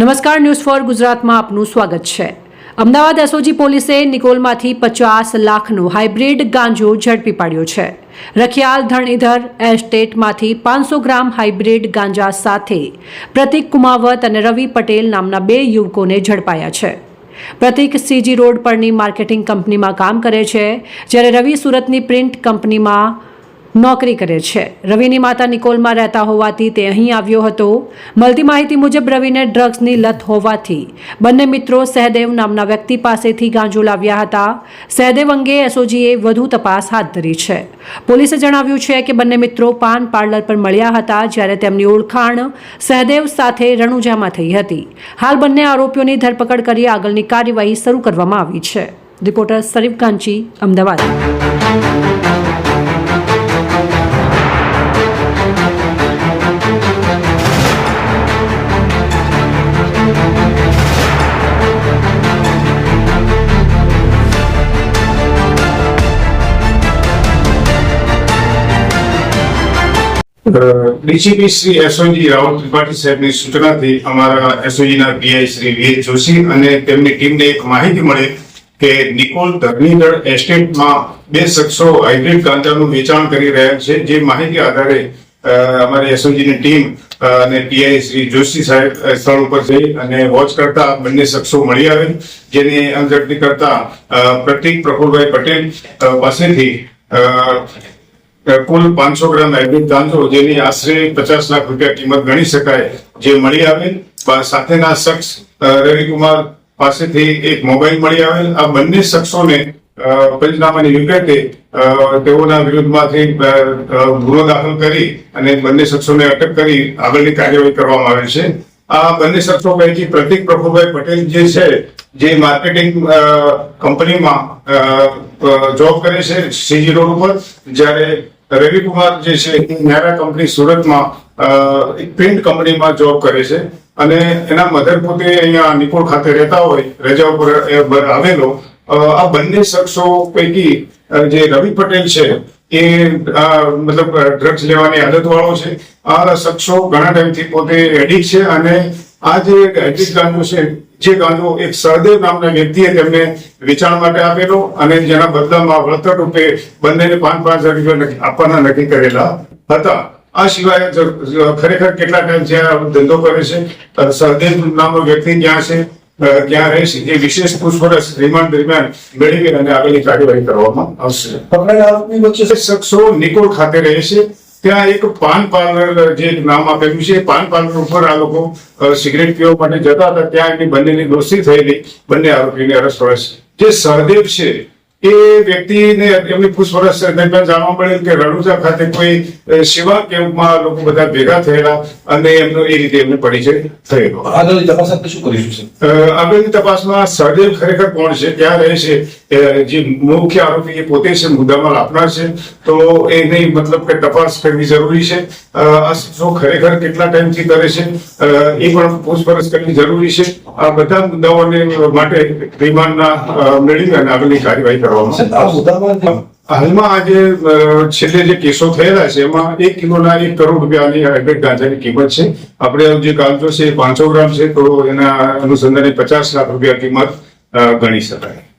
નમસ્કાર, news for ગુજરાતમાં આપનું સ્વાગત છે. અમદાવાદ એસઓજી પોલીસે નિકોલમાંથી પચાસ લાખનો હાઇબ્રિડ ગાંજો ઝડપી પાડ્યો છે. રખિયાલ ધરણીધર એસ્ટેટમાંથી પાંચસો ગ્રામ હાઇબ્રિડ ગાંજા સાથે પ્રતિક કુમાવત અને રવિ પટેલ નામના બે યુવકોને ઝડપાયા છે. પ્રતિક સીજી રોડ પરની માર્કેટિંગ કંપનીમાં કામ કરે છે, જ્યારે રવિ સુરતની પ્રિન્ટ કંપનીમાં નોકરી કરે છે. રવિની માતા નિકોલમાં રહેતા હોવાથી તે અહીં આવ્યો હતો. મળતી માહિતી મુજબ રવિને ડ્રગ્સની લત હોવાથી બંને મિત્રો સહદેવ નામના વ્યક્તિ પાસેથી ગાંજો લાવ્યા હતા. સહદેવ અંગે એસઓજીએ વધુ તપાસ હાથ ધરી છે. પોલીસે જણાવ્યું છે કે બંને મિત્રો પાન પાર્લર પર મળ્યા હતા જ્યારે તેમની ઓળખાણ સહદેવ સાથે રણુજામાં થઈ હતી. હાલ બંને આરોપીઓની ધરપકડ કરી આગળની કાર્યવાહી શરૂ કરવામાં આવી છે. Reporter Sharif Kanchi Ahmedabad. DGP Shri SOG Rahul Tripathi સાહેબની સૂચનાથી અમારા એસઓજી ના પીઆઈ શ્રી વીએ જોશી અને તેમની ટીમને એક માહિતી મળે કે નિકોલ ધરણીધર એસ્ટેટમાં બે શખ્સો હાઇબ્રિડ ગાંજાનું વેચાણ કરી રહ્યા છે. જે માહિતી આધારે અમારી એસઓજી ની ટીમ અને પીઆઈ શ્રી જોશી સાહેબ સ્થળ ઉપર જઈ અને વોચ કરતા બંને શખ્સો મળી આવે જેની અંગઝડતી કરતા પ્રતિક પ્રફુલભાઈ પટેલ પાસેથી કુલ પાંચસો ગ્રામ હાઇબ્રિડ ગાંજો જેની આશરે પચાસ લાખ રૂપિયા કિંમત ગણી શકાય, જે મળી આવેલ. સાથેના શખ્સ રવિકુમાર પાસેથી એક મોબાઈલ મળી આવેલ. આ બંને શખ્સોને પંચનામાની વિગતે તેઓના વિરુદ્ધમાંથી ગુનો દાખલ કરી અને બંને શખ્સોને અટક કરી આગળની કાર્યવાહી કરવામાં આવે છે. આ બંને શખ્સો પૈકી પ્રતિક પ્રભુભાઈ પટેલ જે છે, જે માર્કેટિંગ કંપનીમાં જોબ કરે છે સીજી રોડ ઉપર, જ્યારે રવિકુમાર જે છે, એ નેરા કંપની સુરતમાં એક પ્રિન્ટ કંપનીમાં જોબ કરે છે. અને એના મધર પોતે અહીંયા નિકોળ ખાતે રહેતા હોય, રજા ઉપર આવેલો. આ બંને શખ્સો પૈકી જે રવિ પટેલ છે, એ મતલબ ડ્રગ્સ લેવાની આદત વાળો છે. આ શખ્સો ઘણા ટાઈમથી પોતે એડિક્ટ છે અને આ જે એડિક્ટ ગાંજો છે જે ગાંજો એક સહદેવ નામના વ્યક્તિએ તેમને વેચાણ માટે આપેલો અને જેના બદલામાં વળતર રૂપે બંનેને પાંચ પાંચ હજાર રૂપિયા આપવાના નક્કી કરેલા હતા. આ સિવાય ખરેખર કેટલા ટાઈમ જ્યાં ધંધો કરે છે? સહદેવ નામનો વ્યક્તિ જ્યાં છે? ત્યાં ક્યાં રહે એ વિશેષ પૂછપરછ રિમાન્ડ દરમિયાન મેળવી અને આગળની કાર્યવાહી કરવામાં આવશે. પકડાયેલા વચ્ચે શખ્સો નિકોલ ખાતે રહે છે. ત્યાં એક પાન પાર્લર જે નામ આપેલું છે, પાન પાર્લર ઉપર આ લોકો સિગરેટ પીવા માટે જતા હતા. ત્યાં એમની બંનેની દોસ્તી થયેલી, બંને આરોપીને છે જે સહદેવ છે એ વ્યક્તિને એમની પૂછપરછ દરમિયાન જાણવા મળેલ કે રણુજા ખાતે કોઈ સેવા કેમ્પમાં લોકો બધા ભેગા થયેલા અને એમનો એ રીતે એમને પરિચય થયેલો. આગળની તપાસ આપણે શું કરીશું આગળની તપાસમાં સહદેવ ખરેખર કોણ છે ક્યાં રહે છે જે મુખ્ય આરોપી એ પોતે છે મુદ્દામાં આપનાર છે તો એની મતલબ કે તપાસ કરવી જરૂરી છે. આ ખરેખર કેટલા ટાઈમથી કરે છે એ પણ પૂછપરછ કરવી જરૂરી છે. આ બધા મુદ્દાઓને માટે રિમાન્ડના મેળવી અને આગળની કાર્યવાહી કરવામાં સાહેબ, આ મુદ્દામાં હાલમાં આજે છેલ્લે જે કેસો થયેલા છે એમાં એક કિલોના એક કરોડ રૂપિયાની હાઇબ્રિડ ગાંજાની કિંમત છે. આપણે જે ગાંજો છે એ પાંચસો ગ્રામ છે તો એના અનુસંધાને પચાસ લાખ રૂપિયા કિંમત ગણી શકાય.